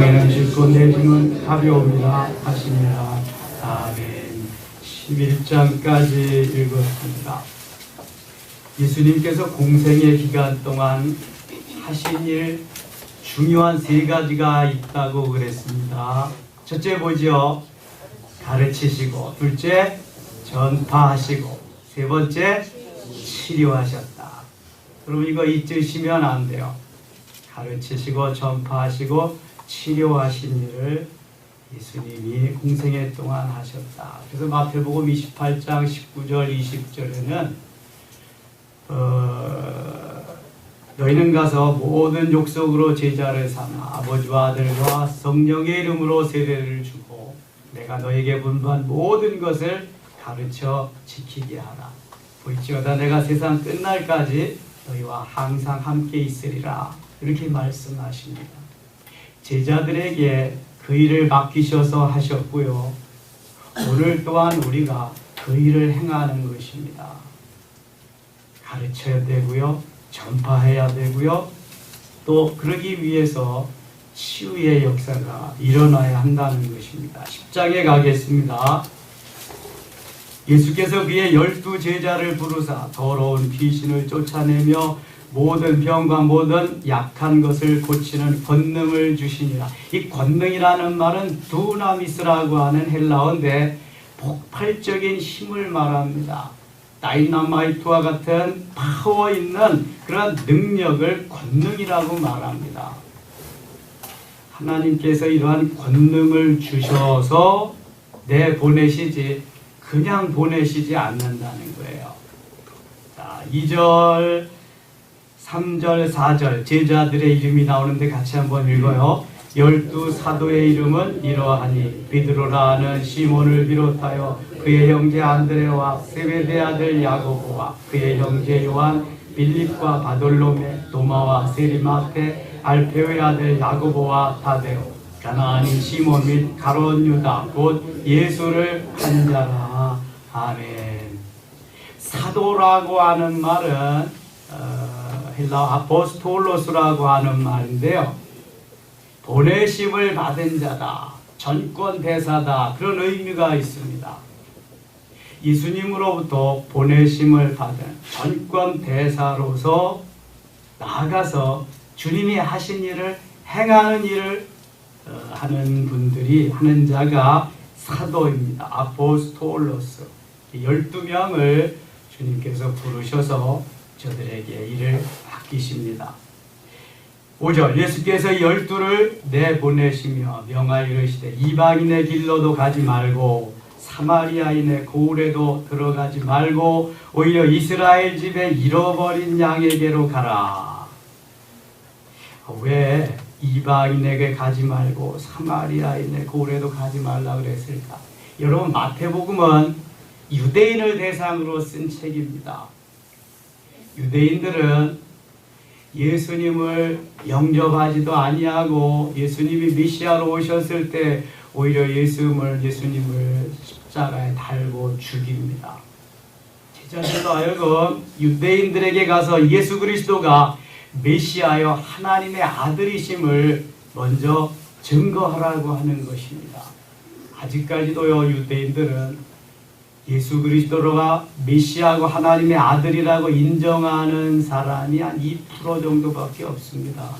싣고 내주는 가벼움이라 하시니라. 아멘. 11장까지 읽었습니다. 예수님께서 공생의 기간 동안 하신 일 중요한 세 가지가 있다고 그랬습니다. 첫째 뭐지요? 가르치시고, 둘째 전파하시고, 세 번째 치료하셨다. 그럼 이거 잊으시면 안 돼요. 가르치시고 전파하시고 치료하신 일을 예수님이 공생애 동안 하셨다. 그래서 마태복음 28장 19절 20절에는 어, 너희는 가서 모든 족속으로 제자를 삼아 아버지와 아들과 성령의 이름으로 세례를 주고 내가 너에게 분부한 모든 것을 가르쳐 지키게 하라. 보이지어다 내가 세상 끝날까지 너희와 항상 함께 있으리라. 이렇게 말씀하십니다. 제자들에게 그 일을 맡기셔서 하셨고요. 오늘 또한 우리가 그 일을 행하는 것입니다. 가르쳐야 되고요. 전파해야 되고요. 또 그러기 위해서 치유의 역사가 일어나야 한다는 것입니다. 10장에 가겠습니다. 예수께서 그의 열두 제자를 부르사 더러운 귀신을 쫓아내며 모든 병과 모든 약한 것을 고치는 권능을 주시니라. 이 권능이라는 말은 두나미스라고 하는 헬라어인데 폭발적인 힘을 말합니다. 다이나마이트와 같은 파워 있는 그런 능력을 권능이라고 말합니다. 하나님께서 이러한 권능을 주셔서 내 보내시지 그냥 보내시지 않는다는 거예요. 자, 2절, 3절, 4절 제자들의 이름이 나오는데 같이 한번 읽어요. 열두 사도의 이름은 이러하니 베드로라는 시몬을 비롯하여 그의 형제 안드레와 세베대 아들 야고보와 그의 형제 요한 빌립과 바돌로메 도마와 세리마테 알페오의 아들 야고보와 타데오. 가나안인 시몬 및 가론 유다 곧 예수를 한 자라. 아멘. 사도라고 하는 말은 어, 헬라 아포스톨로스라고 하는 말인데요. 보내심을 받은 자다 전권 대사다 그런 의미가 있습니다. 예수님으로부터 보내심을 받은 전권 대사로서 나아가서 주님이 하신 일을 행하는 일을 어, 하는 분들이 하는 자가 사도입니다. 아포스톨로스. 12명을 주님께서 부르셔서 저들에게 일을 맡기십니다. 5절 예수께서 열두를 내보내시며 명하여 이르시되 이방인의 길로도 가지 말고 사마리아인의 고을에도 들어가지 말고 오히려 이스라엘 집에 잃어버린 양에게로 가라. 왜 이방인에게 가지 말고 사마리아인의 고을에도 가지 말라 그랬을까? 여러분 마태복음은 유대인을 대상으로 쓴 책입니다. 유대인들은 예수님을 영접하지도 아니하고 예수님이 메시아로 오셨을 때 오히려 예수님을 예수님을 십자가에 달고 죽입니다. 제자들도 하여금 유대인들에게 가서 예수 그리스도가 메시아여 하나님의 아들이심을 먼저 증거하라고 하는 것입니다. 아직까지도요 유대인들은 예수 그리스도가 메시아고 하나님의 아들이라고 인정하는 사람이 한 2% 정도밖에 없습니다.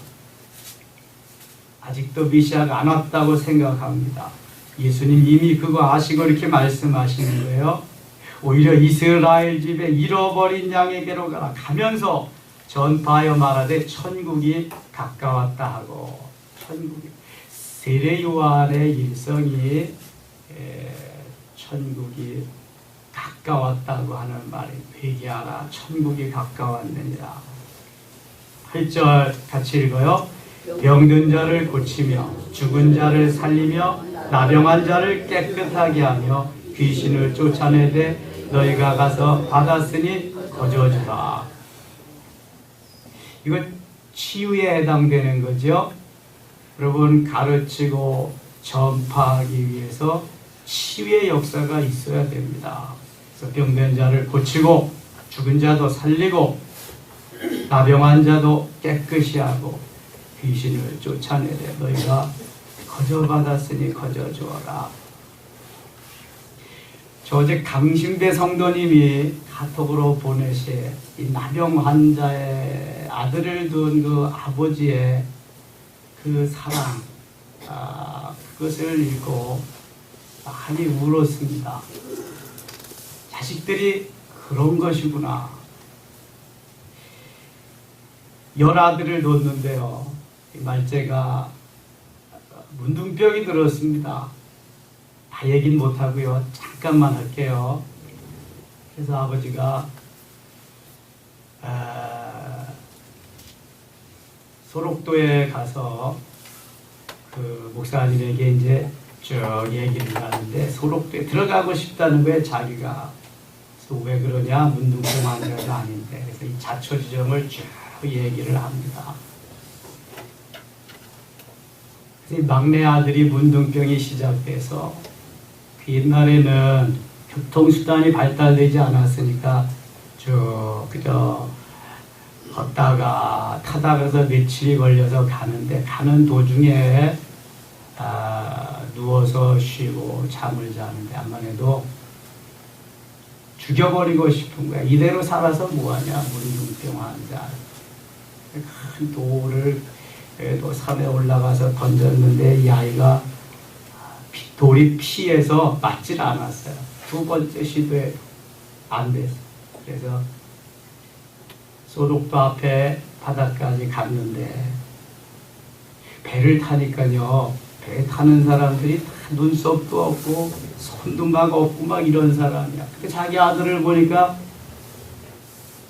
아직도 메시아가 안 왔다고 생각합니다. 예수님 이미 그거 아시고 이렇게 말씀하시는 거예요. 오히려 이스라엘 집에 잃어버린 양에게로 가라 가면서 전파하여 말하되 천국이 가까웠다 하고 천국이 세례 요한의 일성이 에, 천국이 가까웠다고 하는 말이 회개하라 천국이 가까웠느니라 8절 같이 읽어요 병든 자를 고치며 죽은 자를 살리며 나병한 자를 깨끗하게 하며 귀신을 쫓아내되 너희가 가서 받았으니 거저주라 이거 치유에 해당되는 거죠. 여러분 가르치고 전파하기 위해서 치유의 역사가 있어야 됩니다. 병든 자를 고치고 죽은 자도 살리고 나병한 자도 깨끗이 하고 귀신을 쫓아내되 너희가 거저 받았으니 거저 주어라. 저 어제 강신배 성도님이 카톡으로 보내신 이 나병 환자의 아들을 둔 그 아버지의 그 사랑, 아, 그것을 읽고 많이 울었습니다. 자식들이 그런 것이구나. 열 아들을 놓는데요. 이 말째가 문둥병이 들었습니다. 다 얘기는 못하고요. 잠깐만 할게요. 그래서 아버지가 아, 소록도에 가서 그 목사님에게 이제 쭉 얘기를 하는데 소록도에 들어가고 싶다는 거에 자기가 그래서 왜 그러냐 문둥병 환자가 아닌데 그래서 이 자초지정을 쭉 얘기를 합니다. 그래서 이 막내 아들이 문둥병이 시작돼서 그 옛날에는 교통수단이 발달되지 않았으니까 저 그저 걷다가 타다가서 며칠이 걸려서 가는데 가는 도중에 아, 누워서 쉬고 잠을 자는데 해도 죽여버리고 싶은 거야. 이대로 살아서 뭐하냐 문둥병 환자. 큰 돌을 또 산에 올라가서 던졌는데 이 아이가 피- 돌이 피해서 맞질 않았어요. 두 번째 시도에 안 됐어요. 그래서 소독도 앞에 바닷가까지 갔는데 배를 타니까요. 배 타는 사람들이 다 눈썹도 없고 손도 막 없고 막 이런 사람이야. 근데 자기 아들을 보니까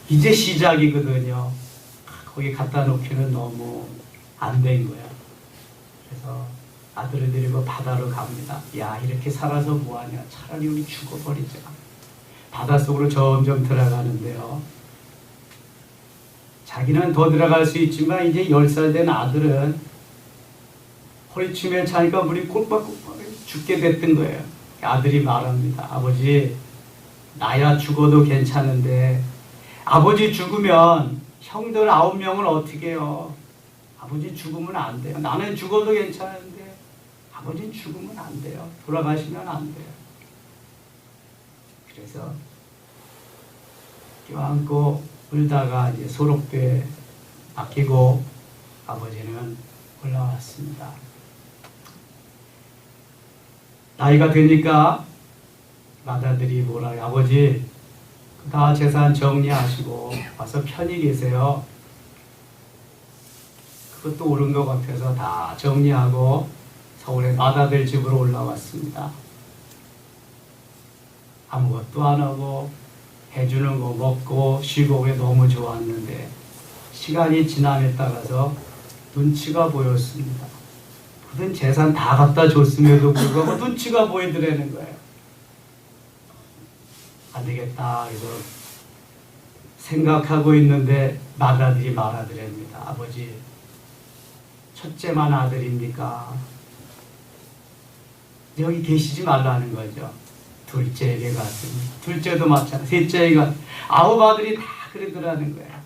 이제 시작이거든요. 거기 갖다 놓기는 너무 안 된 거야. 그래서 아들을 데리고 바다로 갑니다. 야 이렇게 살아서 뭐하냐. 차라리 우리 죽어버리자. 바닷속으로 점점 들어가는데요. 자기는 더 들어갈 수 있지만 이제 10살 된 아들은 허리춤에 차니까 물이 꼴깍꼴깍 죽게 됐던 거예요. 아들이 말합니다. 아버지 나야 죽어도 괜찮은데 아버지 죽으면 형들 아홉 명을 어떻게 해요? 아버지 죽으면 안 돼요. 나는 죽어도 괜찮은데 아버지 죽으면 안 돼요. 돌아가시면 안 돼요. 그래서 껴안고 울다가 이제 소록도에 맡기고 아버지는 올라왔습니다. 나이가 되니까 마다들이 뭐라 해 아버지 다 재산 정리하시고 와서 편히 계세요. 그것도 옳은 것 같아서 다 정리하고 서울의 마다들 집으로 올라왔습니다. 아무것도 안 하고 해주는 거 먹고 쉬고 그게 너무 좋았는데 시간이 지남에 따라서 눈치가 보였습니다. 모든 재산 다 갖다 줬음에도 불구하고 눈치가 보이더라는 거예요. 안 되겠다. 그래서 생각하고 있는데 마다들이 말하더랍니다. 아버지, 첫째만 아들입니까? 여기 계시지 말라는 거죠. 둘째에게 갔습니다. 둘째도 마찬가지. 셋째가 아홉 아들이 다 그러더라는 거예요.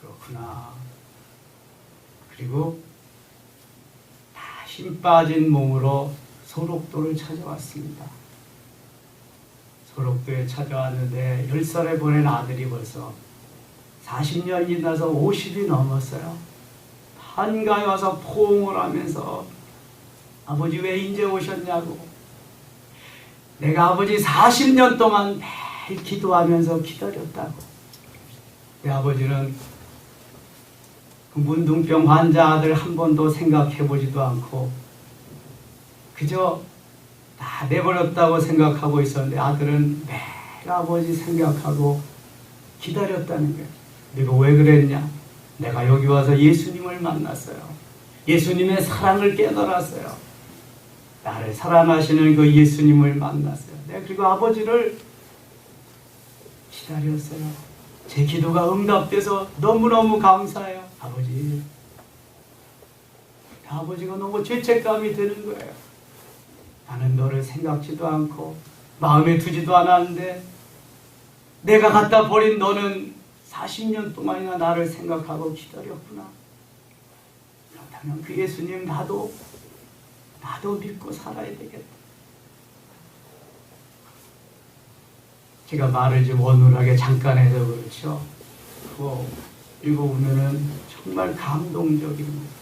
그렇구나. 그리고 다힘 빠진 몸으로 소록도를 찾아왔습니다. 소록도에 찾아왔는데 10살에 보낸 아들이 벌써 40년이 지나서 50이 넘었어요. 한가에 와서 포옹을 하면서 아버지 왜 이제 오셨냐고. 내가 아버지 40년 동안 매일 기도하면서 기다렸다고. 내 아버지는 그 문둥병 환자 아들 한 번도 생각해 보지도 않고 그저 다 내버렸다고 생각하고 있었는데 아들은 매일 아버지 생각하고 기다렸다는 거예요. 내가 왜 그랬냐? 내가 여기 와서 예수님을 만났어요. 예수님의 사랑을 깨달았어요. 나를 사랑하시는 그 예수님을 만났어요. 내가 그리고 아버지를 기다렸어요. 제 기도가 응답돼서 너무너무 감사해요. 아버지. 아버지가 너무 죄책감이 드는 거예요. 나는 너를 생각지도 않고 마음에 두지도 않았는데 내가 갖다 버린 너는 40년 동안이나 나를 생각하고 기다렸구나. 그렇다면 그 예수님 나도 나도 믿고 살아야 되겠다. 제가 말을 좀 원울하게 잠깐 해서 그렇죠. 그거 읽어보면은 정말 감동적입니다.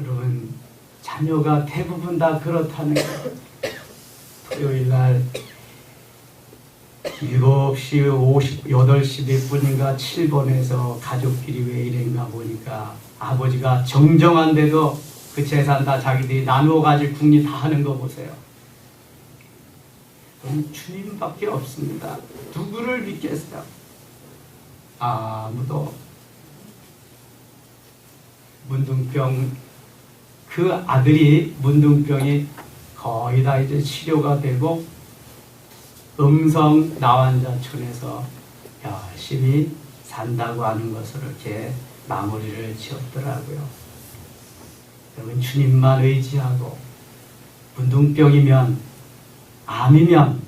여러분, 자녀가 대부분 다 그렇다는 거예요. 토요일 날 7시 50, 8시 몇 분인가 7번에서 가족끼리 왜 이랬나 보니까 아버지가 정정한데도 그 재산 다 자기들이 나누어 가질 궁리 다 하는 거 보세요. 주님밖에 없습니다. 누구를 믿겠어요? 아무도 문둥병 그 아들이 문둥병이 거의 다 이제 치료가 되고 음성 나환자촌에서 열심히 산다고 하는 것으로 이렇게 마무리를 지었더라고요. 여러분 주님만 의지하고 문둥병이면 암이면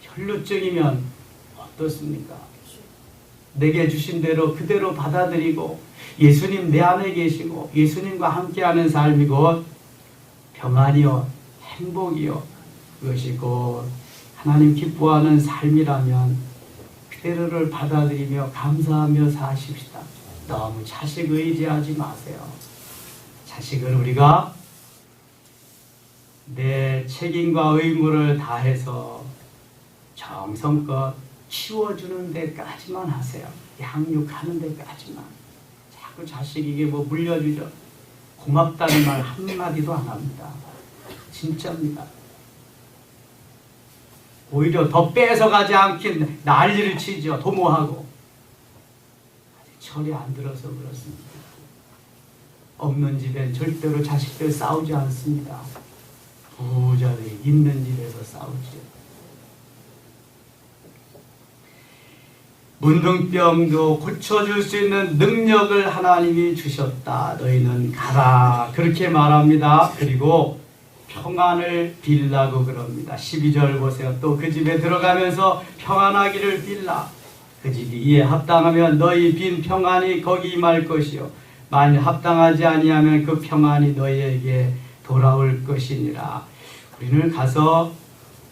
혈루증이면 어떻습니까? 내게 주신 대로 그대로 받아들이고 예수님 내 안에 계시고 예수님과 함께하는 삶이 곧 평안이요 행복이요 그것이 곧 하나님 기뻐하는 삶이라면 그대로를 받아들이며 감사하며 사십시다. 너무 자식 의지하지 마세요. 자식을 우리가 내 책임과 의무를 다해서 정성껏 키워주는 데까지만 하세요. 양육하는 데까지만. 자꾸 자식에게 뭐 물려주죠. 고맙다는 말 한마디도 안 합니다. 진짜입니다. 오히려 더 뺏어가지 않긴 난리를 치죠. 도모하고. 아직 철이 안 들어서 그렇습니다. 없는 집엔 절대로 자식들 싸우지 않습니다. 부자들이 있는 집에서 싸우지요. 문둥병도 고쳐줄 수 있는 능력을 하나님이 주셨다. 너희는 가라. 그렇게 말합니다. 그리고 평안을 빌라고 그럽니다. 12절 보세요. 또 그 집에 들어가면서 평안하기를 빌라. 그 집이 이에 합당하면 너희 빈 평안이 거기 임할 것이요. 만일 합당하지 아니하면 그 평안이 너희에게 돌아올 것이니라. 우리는 가서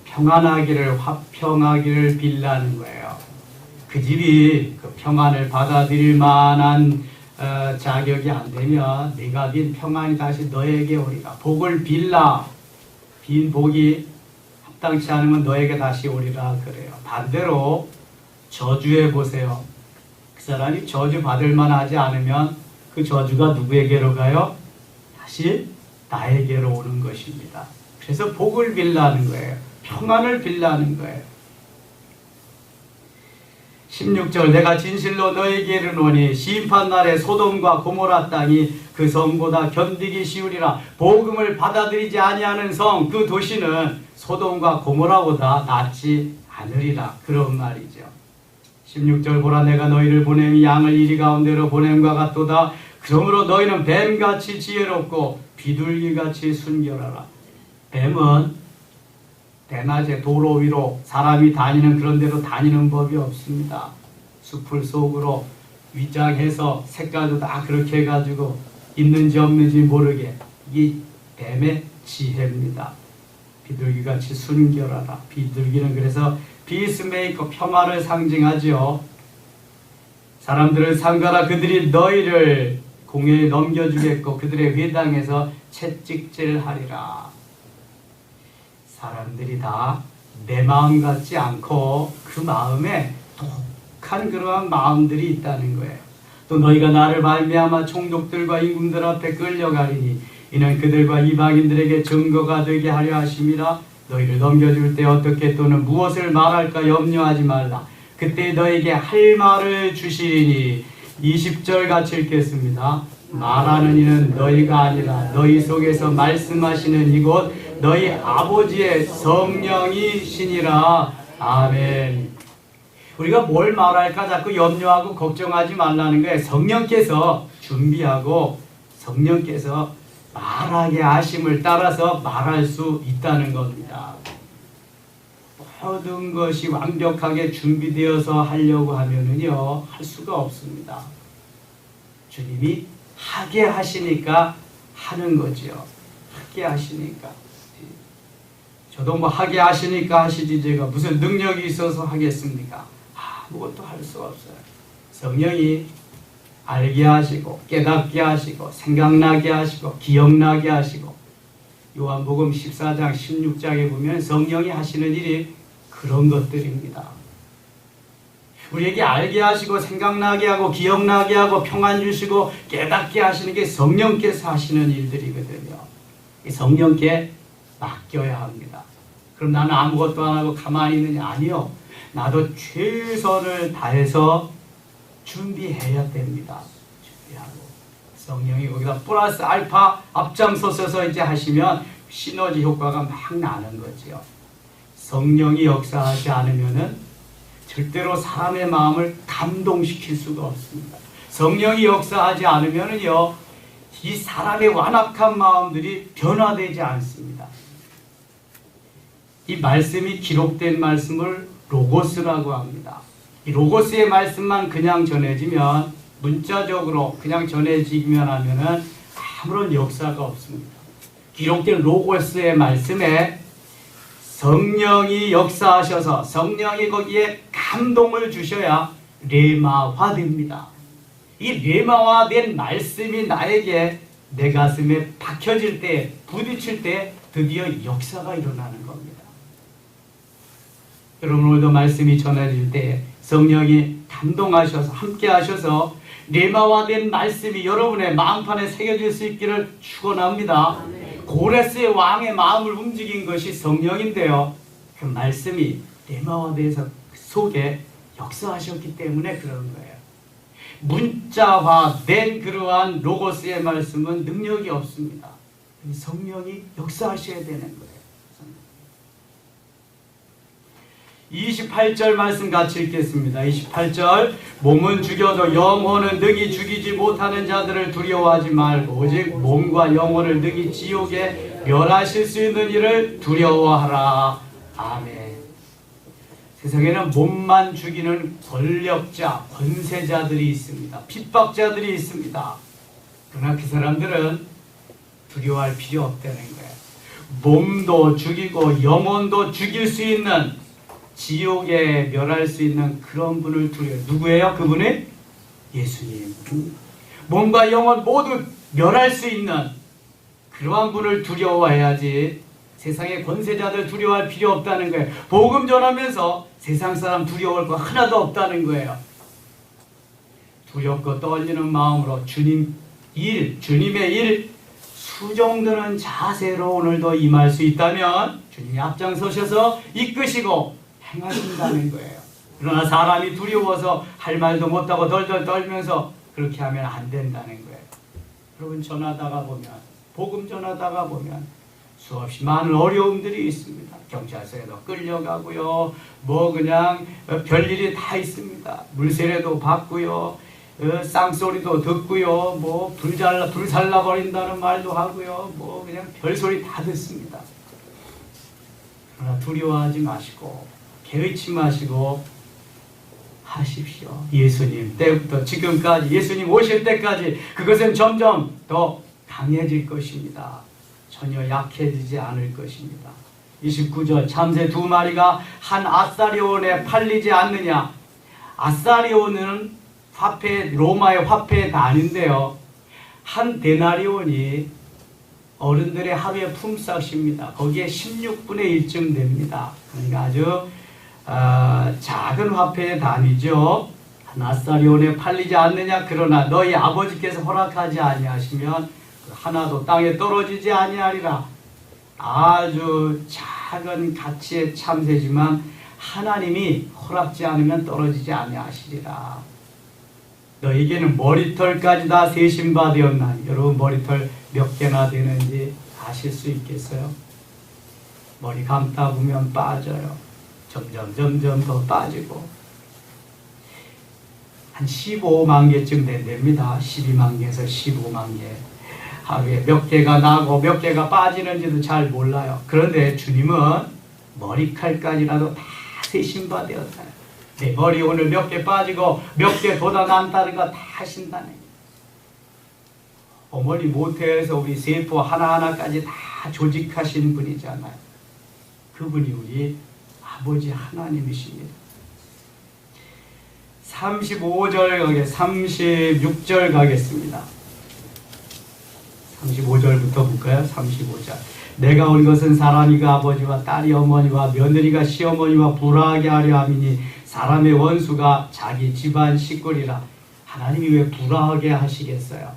평안하기를 화평하기를 빌라는 거예요. 그 집이 그 평안을 받아들일 만한 어, 자격이 안 되면 네가 빈 평안이 다시 너에게 오리라. 복을 빌라. 빈 복이 합당치 않으면 너에게 다시 오리라 그래요. 반대로 저주해 보세요. 그 사람이 저주 받을 만하지 않으면 그 저주가 누구에게로 가요? 다시 나에게로 오는 것입니다. 그래서 복을 빌라는 거예요. 평안을 빌라는 거예요. 16절 내가 진실로 너에게 이르노니 심판날에 소돔과 고모라 땅이 그 성보다 견디기 쉬우리라. 복음을 받아들이지 아니하는 성 그 도시는 소돔과 고모라보다 낫지 않으리라. 그런 말이죠. 16절 보라 내가 너희를 보냄이 양을 이리 가운데로 보냄과 같도다. 그러므로 너희는 뱀같이 지혜롭고 비둘기같이 순결하라. 뱀은 대낮에 도로 위로 사람이 다니는 그런 데로 다니는 법이 없습니다. 숲을 속으로 위장해서 색깔도 다 그렇게 해가지고 있는지 없는지 모르게 이 뱀의 지혜입니다. 비둘기같이 순결하라. 비둘기는 그래서 비스메이커 평화를 상징하지요. 사람들을 상가라 그들이 너희를 공회에 넘겨주겠고 그들의 회당에서 채찍질하리라. 사람들이 다 내 마음 같지 않고 그 마음에 독한 그러한 마음들이 있다는 거예요. 또 너희가 나를 말미암아 총독들과 임금들 앞에 끌려가리니 이는 그들과 이방인들에게 증거가 되게 하려 하심이라 너희를 넘겨줄 때 어떻게 또는 무엇을 말할까 염려하지 말라. 그때 너에게 할 말을 주시리니 20절 같이 읽겠습니다. 말하는 이는 너희가 아니라 너희 속에서 말씀하시는 이곳 너희 아버지의 성령이시니라. 아멘. 우리가 뭘 말할까 자꾸 염려하고 걱정하지 말라는 거예요. 성령께서 준비하고 성령께서 말하게 하심을 따라서 말할 수 있다는 겁니다. 모든 것이 완벽하게 준비되어서 하려고 하면은요, 할 수가 없습니다. 주님이 하게 하시니까 하는 거지요. 하게 하시니까. 저도 뭐 하게 하시니까 하시지 제가 무슨 능력이 있어서 하겠습니까? 아무것도 할 수가 없어요. 성령이 알게 하시고 깨닫게 하시고 생각나게 하시고 기억나게 하시고 요한복음 14장 16장에 보면 성령이 하시는 일이 그런 것들입니다. 우리에게 알게 하시고 생각나게 하고 기억나게 하고 평안 주시고 깨닫게 하시는 게 성령께서 하시는 일들이거든요. 이 성령께 맡겨야 합니다. 그럼 나는 아무것도 안 하고 가만히 있느냐? 아니요. 나도 최선을 다해서 준비해야 됩니다. 준비하고 성령이 거기다 플러스 알파 앞장서서 이제 하시면 시너지 효과가 막 나는 거지요. 성령이 역사하지 않으면은 절대로 사람의 마음을 감동시킬 수가 없습니다. 성령이 역사하지 않으면은요, 이 사람의 완악한 마음들이 변화되지 않습니다. 이 말씀이 기록된 말씀을 로고스라고 합니다. 이 로고스의 말씀만 그냥 전해지면 문자적으로 그냥 전해지기만 하면은 아무런 역사가 없습니다. 기록된 로고스의 말씀에 성령이 역사하셔서 성령이 거기에 감동을 주셔야 레마화됩니다. 이 레마화된 말씀이 나에게 내 가슴에 박혀질 때, 부딪힐 때 드디어 역사가 일어나는 겁니다. 여러분 오늘도 말씀이 전해질 때 성령이 감동하셔서 함께 하셔서 레마화된 말씀이 여러분의 마음판에 새겨질 수 있기를 축원합니다. 고레스의 왕의 마음을 움직인 것이 성령인데요. 그 말씀이 레마화돼서 속에 역사하셨기 때문에 그런 거예요. 문자화된 그러한 로고스의 말씀은 능력이 없습니다. 성령이 역사하셔야 되는 거예요. 28절 말씀 같이 읽겠습니다. 28절 몸은 죽여도 영혼은 능히 죽이지 못하는 자들을 두려워하지 말고 오직 몸과 영혼을 능히 지옥에 멸하실 수 있는 일을 두려워하라. 아멘. 세상에는 몸만 죽이는 권력자, 권세자들이 있습니다. 핍박자들이 있습니다. 그러나 그 사람들은 두려워할 필요 없다는 거예요. 몸도 죽이고 영혼도 죽일 수 있는 지옥에 멸할 수 있는 그런 분을 두려워. 누구예요? 그분은 예수님. 몸과 영혼 모두 멸할 수 있는 그러한 분을 두려워해야지 세상의 권세자들 두려워할 필요 없다는 거예요. 복음 전하면서 세상 사람 두려워할 거 하나도 없다는 거예요. 두렵고 떨리는 마음으로 주님 일, 주님의 일 수정되는 자세로 오늘도 임할 수 있다면 주님이 앞장서셔서 이끄시고 행하신다는 거예요. 그러나 사람이 두려워서 할 말도 못하고 덜덜 떨면서 그렇게 하면 안 된다는 거예요. 여러분 전하다가 보면 복음 전하다가 보면 수없이 많은 어려움들이 있습니다. 경찰서에도 끌려가고요. 뭐 그냥 별일이 다 있습니다. 물세례도 받고요. 어, 쌍소리도 듣고요. 뭐 불잘라 불살라 버린다는 말도 하고요. 뭐 그냥 별소리 다 듣습니다. 그러나 두려워하지 마시고 개의치 마시고 하십시오. 예수님 때부터 지금까지 예수님 오실 때까지 그것은 점점 더 강해질 것입니다. 전혀 약해지지 않을 것입니다. 29절 참새 두 마리가 한 아사리온에 팔리지 않느냐 아사리온은 화폐 로마의 화폐의 단인데요. 한 데나리온이 어른들의 하루의 품삯입니다. 거기에 16분의 1쯤 됩니다. 그러니까 아주 어, 작은 화폐의 단위죠. 나사리온에 팔리지 않느냐 그러나 너희 아버지께서 허락하지 아니하시면 하나도 땅에 떨어지지 아니하리라. 아주 작은 가치의 참새지만 하나님이 허락지 않으면 떨어지지 아니하시리라. 너에게는 머리털까지 다 세신 바 되었나니 여러분 머리털 몇 개나 되는지 아실 수 있겠어요? 머리 감다 보면 빠져요. 점점 점점 더 빠지고 한 15만 개쯤 된답니다. 12만 개에서 15만 개. 하루에 몇 개가 나고 몇 개가 빠지는지도 잘 몰라요. 그런데 주님은 머리칼까지라도 다 세신 바 되었다. 내 머리 오늘 몇 개 빠지고 몇 개 돋아 남다는 거다 거예요. 어머니 모태에서 우리 세포 하나하나까지 다 조직하신 분이잖아요. 그분이 우리 아버지 하나님이십니다. 35절 가게 36절 가겠습니다. 35절부터 볼까요? 35절. 내가 온 것은 사람이 그 아버지와 딸이 어머니와 며느리가 시어머니와 불화하게 하려 함이니 사람의 원수가 자기 집안 식구리라. 하나님이 왜 불화하게 하시겠어요?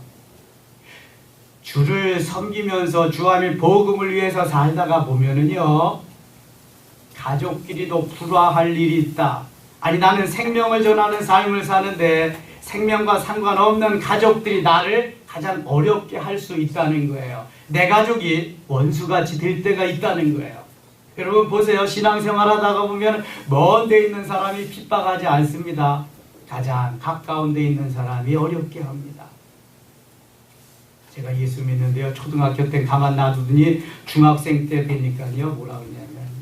주를 섬기면서 주함의 복음을 위해서 살다가 보면은요. 가족끼리도 불화할 일이 있다. 아니 나는 생명을 전하는 삶을 사는데 생명과 상관없는 가족들이 나를 가장 어렵게 할 수 있다는 거예요. 내 가족이 원수같이 될 때가 있다는 거예요. 여러분 보세요. 신앙생활 하다가 보면 먼 데 있는 사람이 핍박하지 않습니다. 가장 가까운 데 있는 사람이 어렵게 합니다. 제가 예수 믿는데요. 초등학교 때 가만 놔두더니 중학생 때 되니까요. 뭐라 그러냐면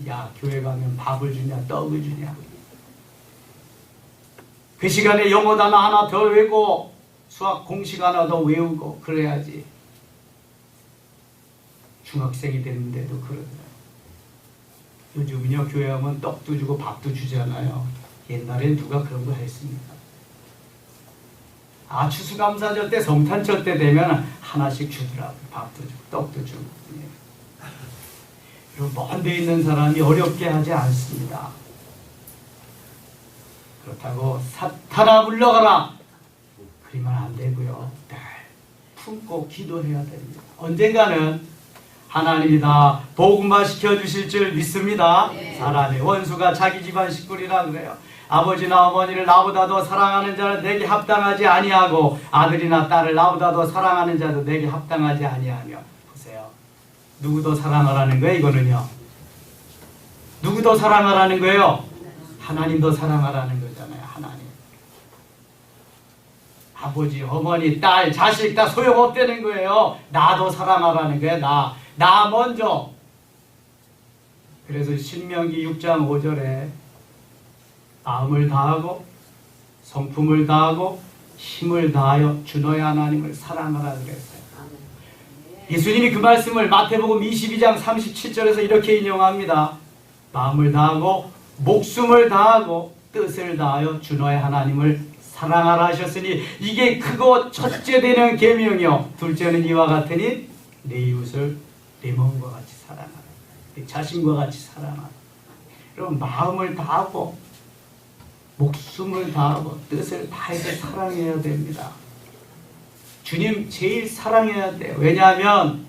야 교회 가면 밥을 주냐 떡을 주냐 그 시간에 영어 단어 하나 더 외고 수학 공식 하나 더 외우고 그래야지 중학생이 되는데도 그러더라고요. 요즘은요 교회 하면 떡도 주고 밥도 주잖아요. 옛날엔 누가 그런 거 했습니까? 아 추수감사절 때 성탄절 때 되면 하나씩 주더라고요. 밥도 주고 떡도 주고. 먼데 있는 사람이 어렵게 하지 않습니다. 그렇다고 사탄아 물러가라 그러면 안 되고요. 늘 품고 기도해야 됩니다. 언젠가는 하나님이 다 복음화 시켜주실 줄 믿습니다. 사람의 원수가 자기 집안 식구리라 그래요. 아버지나 어머니를 나보다 더 사랑하는 자는 내게 합당하지 아니하고 아들이나 딸을 나보다 더 사랑하는 자도 내게 합당하지 아니하며 보세요. 누구 더 사랑하라는 거예요? 이거는요. 누구 더 사랑하라는 거예요? 하나님 더 사랑하라는 거잖아요. 하나님. 아버지, 어머니, 딸, 자식 다 소용없다는 거예요. 나도 사랑하라는 거예요. 나. 나 먼저. 그래서 신명기 6장 5절에 마음을 다하고 성품을 다하고 힘을 다하여 주 너의 하나님을 사랑하라 그랬어요. 예수님이 그 말씀을 마태복음 22장 37절에서 이렇게 인용합니다. 마음을 다하고 목숨을 다하고 뜻을 다하여 주 너의 하나님을 사랑하라 하셨으니 이게 크고 첫째 되는 계명이요. 둘째는 이와 같으니 내 이웃을 내 몸과 같이 사랑하라. 내 자신과 같이 사랑하라. 여러분 마음을 다하고 목숨을 다하고 뜻을 다해서 사랑해야 됩니다 주님 제일 사랑해야 돼요 왜냐하면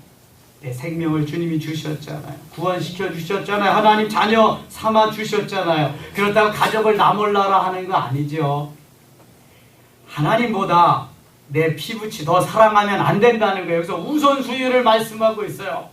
내 생명을 주님이 주셨잖아요. 구원시켜 주셨잖아요. 하나님 자녀 삼아 주셨잖아요. 그렇다고 가족을 나몰라라 하는 거 아니죠. 하나님보다 내 피부치 더 사랑하면 안 된다는 거예요. 그래서 우선순위를 말씀하고 있어요.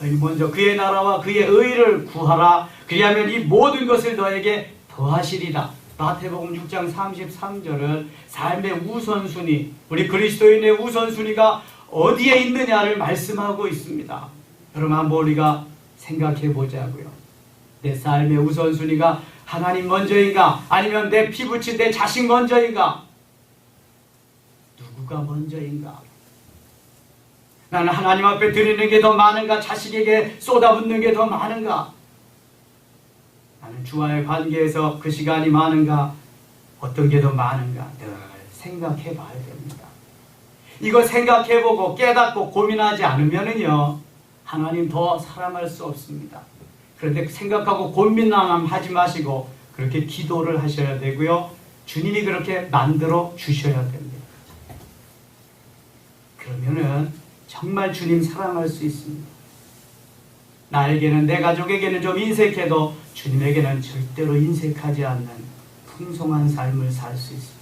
너희 먼저 그의 나라와 그의 의를 구하라. 그리하면 이 모든 것을 너에게 더하시리라. 마태복음 6장 33절은 삶의 우선순위, 우리 그리스도인의 우선순위가 어디에 있느냐를 말씀하고 있습니다. 여러분 한번 우리가 생각해 보자고요. 내 삶의 우선순위가 하나님 먼저인가? 아니면 내 피부친 내 자식 먼저인가? 누구가 먼저인가? 나는 하나님 앞에 드리는 게 더 많은가? 자식에게 쏟아붓는 게 더 많은가? 주와의 관계에서 그 시간이 많은가? 어떤 게 더 많은가? 늘 생각해 봐야 됩니다. 이거 생각해보고 깨닫고 고민하지 않으면은요, 하나님 더 사랑할 수 없습니다. 그런데 생각하고 고민만 하지 마시고, 그렇게 기도를 하셔야 되고요. 주님이 그렇게 만들어 주셔야 됩니다. 그러면은 정말 주님 사랑할 수 있습니다. 나에게는, 내 가족에게는 좀 인색해도 주님에게는 절대로 인색하지 않는 풍성한 삶을 살 수 있습니다.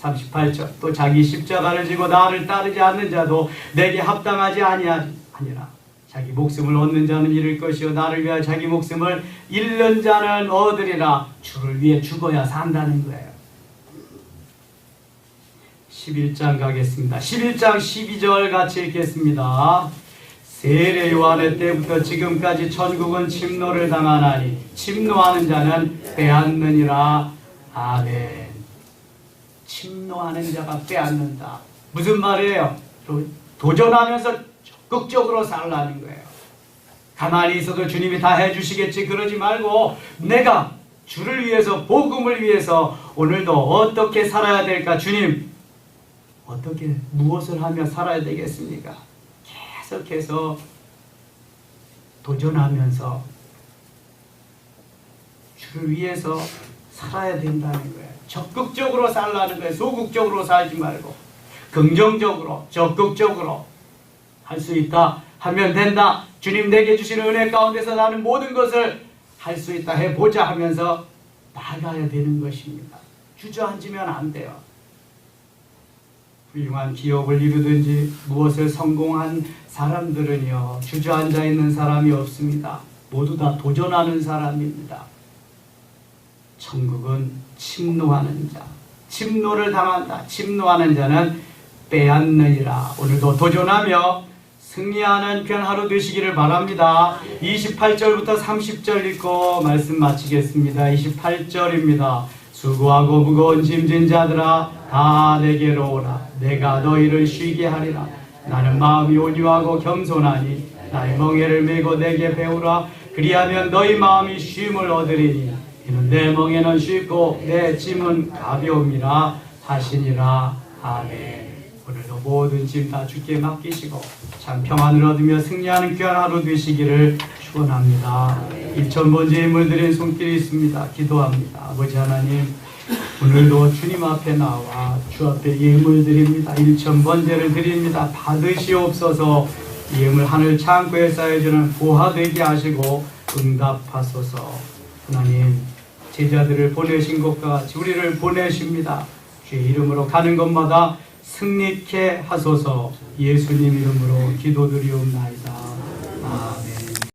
38절 또 자기 십자가를 지고 나를 따르지 않는 자도 내게 합당하지 아니하니라 자기 목숨을 얻는 자는 잃을 것이요 나를 위하여 자기 목숨을 잃는 자는 얻으리라 주를 위해 죽어야 산다는 거예요. 11장 가겠습니다. 11장 12절 같이 읽겠습니다 세례 요한의 때부터 지금까지 천국은 침노를 당하나니 침노하는 자는 빼앗느니라 아멘 침노하는 자가 빼앗는다. 무슨 말이에요? 도- 도전하면서 적극적으로 살라는 거예요. 가만히 있어도 주님이 다 해주시겠지 그러지 말고 내가 주를 위해서 복음을 위해서 오늘도 어떻게 살아야 될까 주님 어떻게 무엇을 하며 살아야 되겠습니까? 계속해서 도전하면서 주를 위해서 살아야 된다는 거예요. 적극적으로 살라는 거예요. 소극적으로 살지 말고 긍정적으로 적극적으로 할 수 있다 하면 된다. 주님 내게 주시는 은혜 가운데서 나는 모든 것을 할 수 있다 해보자 하면서 나가야 되는 것입니다. 주저앉으면 안 돼요. 훌륭한 기업을 이루든지 무엇을 성공한 사람들은요 주저앉아 있는 사람이 없습니다. 모두 다 도전하는 사람입니다. 천국은 침노하는 자, 침노를 당한다. 침노하는 자는 빼앗느니라. 오늘도 도전하며 승리하는 귀한 하루 되시기를 바랍니다. 28절부터 30절 읽고 말씀 마치겠습니다. 28절입니다. 수고하고 무거운 짐진 자들아 다 내게로 오라. 내가 너희를 쉬게 하리라. 나는 마음이 온유하고 겸손하니 나의 멍에를 메고 내게 배우라. 그리하면 너희 마음이 쉼을 얻으리니 이는 내 멍에는 쉽고 내 짐은 가벼움이라 하시니라. 아멘. 오늘도 모든 짐 다 주께 맡기시고 참 평안을 얻으며 승리하는 귀한 하루 되시기를 축원합니다. 1천 번째 드린 손길이 있습니다. 기도합니다. 아버지 하나님 오늘도 주님 앞에 나와 주 앞에 예물 드립니다. 1천 번제를 드립니다. 받으시옵소서 예물 하늘 창고에 쌓여주는 보화되게 하시고 응답하소서 하나님 제자들을 보내신 것과 같이 우리를 보내십니다. 주의 이름으로 가는 곳마다 승리케 하소서 예수님 이름으로 기도드리옵나이다. 아멘.